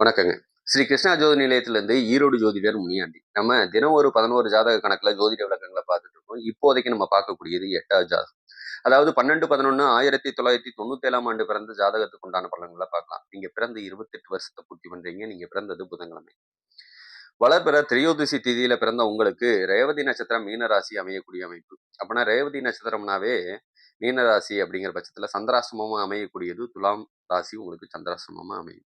வணக்கங்க. ஸ்ரீ கிருஷ்ணா ஜோதி நிலையத்திலிருந்து ஈரோடு ஜோதிடர் முனியாண்டி. நம்ம தினம் ஒரு பதினோரு ஜாதக கணக்குல ஜோதிட விளக்கங்களை பார்த்துட்டு இருக்கோம். இப்போதைக்கு நம்ம பார்க்கக்கூடியது எட்டாவது ஜாதகம். அதாவது பன்னெண்டு பதினொன்று ஆயிரத்தி தொள்ளாயிரத்தி தொண்ணூத்தி ஏழாம் ஆண்டு பிறந்த ஜாதகத்துக்கு உண்டான பலன்களை பார்க்கலாம். நீங்க பிறந்த இருபத்தெட்டு வருஷத்தை பூர்த்தி பண்றீங்க. நீங்க பிறந்தது புதன்கிழமை. வளர்பிற திரையோதிசி திதியில பிறந்த உங்களுக்கு ரேவதி நட்சத்திரம் மீனராசி அமையக்கூடிய அமைப்பு. அப்படின்னா ரேவதி நட்சத்திரம்னாவே மீனராசி அப்படிங்கிற பட்சத்துல சந்திராசிரமமா அமையக்கூடியது துலாம் ராசி உங்களுக்கு சந்திராசிரமமா அமையும்.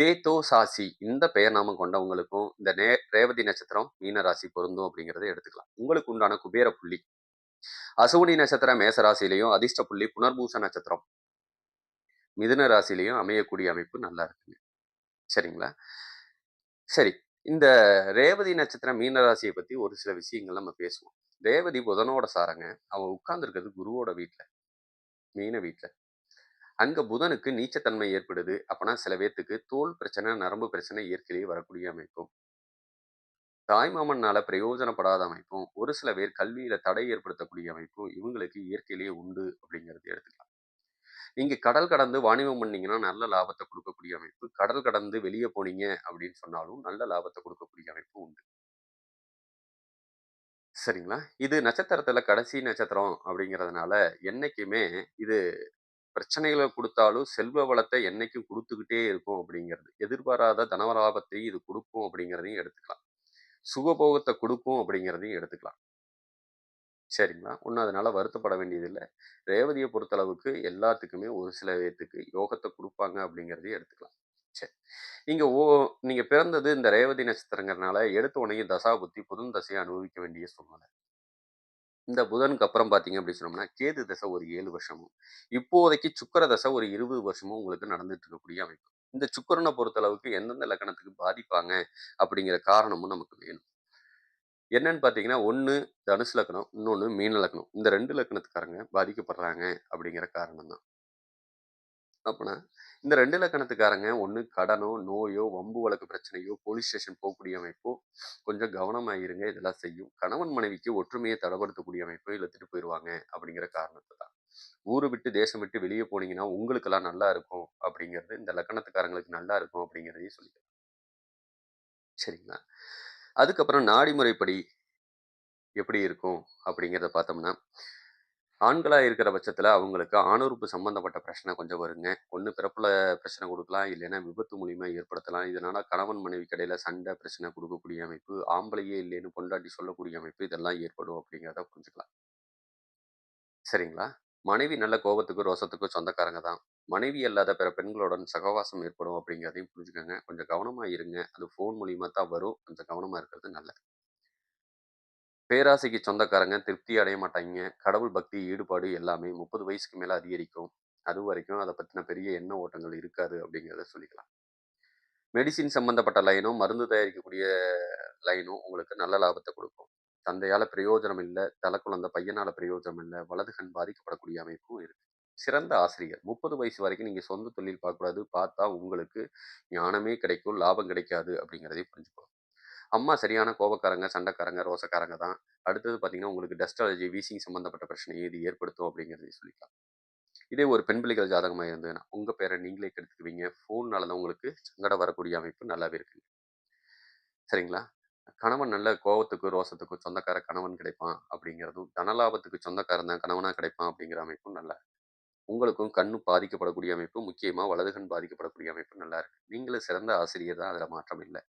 தேத்தோ சாசி இந்த பெயர் நாமம் கொண்டவங்களுக்கும் இந்த நே ரேவதி நட்சத்திரம் மீன ராசி பொருந்தும் அப்படிங்கிறத எடுத்துக்கலாம். உங்களுக்கு உண்டான குபேர புள்ளி. அசுவனி நட்சத்திரம் மேச ராசிலையும் அதிர்ஷ்ட புள்ளி புனர்பூச நட்சத்திரம். மிதுன ராசிலையும் அமையக்கூடிய அமைப்பு நல்லா இருக்குங்க. சரிங்களா? சரி இந்த ரேவதி நட்சத்திரம் மீன ராசியை பத்தி ஒரு சில விஷயங்கள் நம்ம பேசுவோம். ரேவதி புதனோட சாரங்க. அவன் உட்கார்ந்துருக்கிறது குருவோட வீட்டில் மீன வீட்டில் அங்க புதனுக்கு நீச்சத்தன்மை ஏற்படுது அப்போனா சில பேர்த்துக்கு தோல் பிரச்சனை நரம்பு பிரச்சனை இயற்கையிலேயே வரக்கூடிய அமைப்பும். தாய்மாமன்னால பிரயோஜனப்படாத அமைப்பும் ஒரு சில பேர் கல்வியில தடை ஏற்படுத்தக்கூடிய அமைப்பும் இவங்களுக்கு இயற்கையிலேயே உண்டு அப்படிங்கிறது எடுத்துக்கலாம். நீங்க கடல் கடந்து வாணிபம் பண்ணீங்கன்னா நல்ல லாபத்தை கொடுக்கக்கூடிய அமைப்பு. கடல் கடந்து வெளியே போனீங்க அப்படின்னு சொன்னாலும் நல்ல லாபத்தை கொடுக்கக்கூடிய அமைப்பு உண்டு. சரிங்களா? இது நட்சத்திரத்துல கடைசி நட்சத்திரம் அப்படிங்கிறதுனால என்னைக்குமே இது பிரச்சனைகளை கொடுத்தாலும் செல்வ வளத்தை என்னைக்கும் கொடுத்துக்கிட்டே இருக்கும் அப்படிங்கிறது. எதிர்பாராத தனவலாபத்தையும் இது கொடுக்கும் அப்படிங்கிறதையும் எடுத்துக்கலாம். சுகபோகத்தை கொடுக்கும் அப்படிங்கிறதையும் எடுத்துக்கலாம். சரிங்களா? ஒன்றும் அதனால் வருத்தப்பட வேண்டியதில்லை. ரேவதியை பொறுத்தளவுக்கு எல்லாத்துக்குமே ஒரு சில பேர்த்துக்கு யோகத்தை கொடுப்பாங்க அப்படிங்கிறதையும் எடுத்துக்கலாம். சரி. இங்கே ஓ நீங்கள் பிறந்தது இந்த ரேவதி நட்சத்திரங்கிறதுனால எடுத்த உடனே தசா புத்தி புதன் தசையை அனுபவிக்க வேண்டிய சூழ்நிலை. இந்த புதனுக்கு அப்புறம் பார்த்தீங்க அப்படின்னு சொன்னோம்னா கேது தசை ஒரு ஏழு வருஷமும் இப்போதைக்கு சுக்கர தசை ஒரு இருபது வருஷமும் உங்களுக்கு நடந்துட்டு இருக்கக்கூடிய அமைப்பு. இந்த சுக்கரனை பொறுத்தளவுக்கு எந்தெந்த லக்கணத்துக்கு பாதிப்பாங்க அப்படிங்கிற காரணமும் நமக்கு வேணும். என்னன்னு பார்த்தீங்கன்னா ஒன்று தனுசு லக்கணம் இன்னொன்று மீன லக்கணம். இந்த ரெண்டு லக்கணத்துக்காரங்க பாதிக்கப்படுறாங்க அப்படிங்கிற காரணம் தான் அப்படின்னா இந்த ரெண்டு லக்கணத்துக்காரங்க ஒன்று கடனோ நோயோ வம்பு வழக்கு பிரச்சனையோ போலீஸ் ஸ்டேஷன் போகக்கூடிய அமைப்போ கொஞ்சம் கவனமாக இருங்க இதெல்லாம் செய்யும். கணவன் மனைவிக்கு ஒற்றுமையை தடப்படுத்தக்கூடிய அமைப்போ இழுத்துட்டு போயிடுவாங்க அப்படிங்கிற காரணத்தை தான் ஊரு விட்டு தேசம் விட்டு வெளியே போனீங்கன்னா உங்களுக்கெல்லாம் நல்லா இருக்கும் அப்படிங்கிறது இந்த லக்கணத்துக்காரங்களுக்கு நல்லா இருக்கும் அப்படிங்கிறதையும் சொல்லிக்கலாம் சரிங்களா? அதுக்கப்புறம் நாடி முறைப்படி எப்படி இருக்கும் அப்படிங்கிறத பார்த்தோம்னா ஆண்களாக இருக்கிற பட்சத்தில் அவங்களுக்கு ஆணுறுப்பு சம்மந்தப்பட்ட பிரச்சனை கொஞ்சம் வருங்க. ஒன்று பிறப்பில் பிரச்சனை கொடுக்கலாம் இல்லைன்னா விபத்து மூலியமாக ஏற்படுத்தலாம். இதனால் கணவன் மனைவி கடையில் சண்டை பிரச்சனை கொடுக்கக்கூடிய அமைப்பு ஆம்பளையே இல்லைன்னு பொண்டாட்டி சொல்லக்கூடிய அமைப்பு இதெல்லாம் ஏற்படும் அப்படிங்கிறத புரிஞ்சுக்கலாம். சரிங்களா? மனைவி நல்ல கோபத்துக்கும் ரோசத்துக்கும் சொந்தக்காரங்க தான். மனைவி அல்லாத பிற பெண்களுடன் சகவாசம் ஏற்படும் அப்படிங்கிறதையும் புரிஞ்சுக்கோங்க. கொஞ்சம் கவனமாக இருங்க. அது ஃபோன் மூலியமாக தான் வரும். கொஞ்சம் கவனமாக இருக்கிறது நல்லது. பேராசைக்கு சொந்தக்காரங்க திருப்தி அடைய மாட்டாங்க கடவுள் பக்தி ஈடுபாடு எல்லாமே முப்பது வயசுக்கு மேலே அதிகரிக்கும். அது வரைக்கும் அதை பற்றின பெரிய எண்ண ஓட்டங்கள் இருக்காது அப்படிங்கிறத சொல்லிக்கலாம். மெடிசின் சம்மந்தப்பட்ட லைனும் மருந்து தயாரிக்கக்கூடிய லைனும் உங்களுக்கு நல்ல லாபத்தை கொடுக்கும். தந்தையால் பிரயோஜனம் இல்லை தலை குழந்தை பையனால் பிரயோஜனம் இல்லை வலது கண் பாதிக்கப்படக்கூடிய அமைப்பும் இருக்கு. சிறந்த ஆசிரியர். முப்பது வயசு வரைக்கும் நீங்கள் சொந்த தொழில் பார்க்கக்கூடாது. பார்த்தா உங்களுக்கு ஞானமே கிடைக்கும் லாபம் கிடைக்காது அப்படிங்கிறதையும் புரிஞ்சுக்கணும். அம்மா சரியான கோபக்காரங்க சண்டைக்காரங்க ரோசக்காரங்க தான். அடுத்தது பார்த்தீங்கன்னா உங்களுக்கு டஸ்ட் அலர்ஜி வீசிங் சம்மந்தப்பட்ட பிரச்சனையை இது ஏற்படுத்தும் அப்படிங்கிறதையும் சொல்லிக்கலாம். இதே ஒரு பெண் பிள்ளைகள் ஜாதகமாக இருந்ததுன்னா உங்கள் பேரை நீங்களே கெடுத்துக்குவீங்க. ஃபோன்னால தான் உங்களுக்கு சங்கடம் வரக்கூடிய அமைப்பு நல்லாவே இருக்குங்க. சரிங்களா? கணவன் நல்ல கோபத்துக்கு ரோசத்துக்கு சொந்தக்கார கணவன் கிடைப்பான் அப்படிங்கிறதும் தனலாபத்துக்கு சொந்தக்காரன் தான் கணவனாக கிடைப்பான் அப்படிங்கிற அமைப்பும் நல்லா இருக்கு. உங்களுக்கும் கண்ணு பாதிக்கப்படக்கூடிய அமைப்பு முக்கியமாக வலது கண் பாதிக்கப்படக்கூடிய அமைப்பு நல்லா இருக்கு. நீங்களும் சிறந்த ஆசிரியர் தான் அதில் மாற்றம் இல்லை.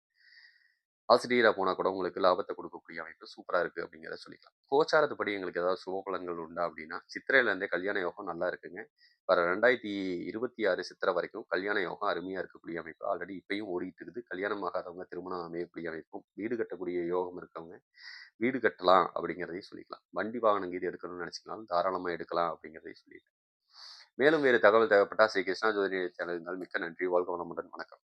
ஆசிரியராக போனால் கூட உங்களுக்கு லாபத்தை கொடுக்கக்கூடிய அமைப்பு சூப்பராக இருக்குது அப்படிங்கிறத சொல்லிக்கலாம். கோச்சாரத்துப்படி எங்களுக்கு ஏதாவது சுபபலன்கள் உண்டா அப்படின்னா சித்திரையிலேருந்தே கல்யாண யோகம் நல்லா இருக்குங்க. வர ரெண்டாயிரத்தி இருபத்தி ஆறு சித்திரை வரைக்கும் கல்யாண யோகம் அருமையாக இருக்கக்கூடிய அமைப்பு. ஆல்ரெடி இப்பயும் ஓடிட்டு இருக்குது. கல்யாணம் ஆகாதவங்க திருமணம் அமையக்கூடிய அமைப்பும் வீடு கட்டக்கூடிய யோகம் இருக்கவங்க வீடு கட்டலாம் அப்படிங்கிறதையும் சொல்லிக்கலாம். வண்டி வாகனம் கீது எடுக்கணும்னு நினச்சிக்கலாம் தாராளமாக எடுக்கலாம் அப்படிங்கிறதையும் சொல்லிக்கலாம் மேலும் வேறு தகவல் தேவைப்பட்டால் ஸ்ரீ கிருஷ்ணா ஜோதி சேனல் இருந்தால் மிக்க நன்றி. வாழ்க வளமுடன். வணக்கம்.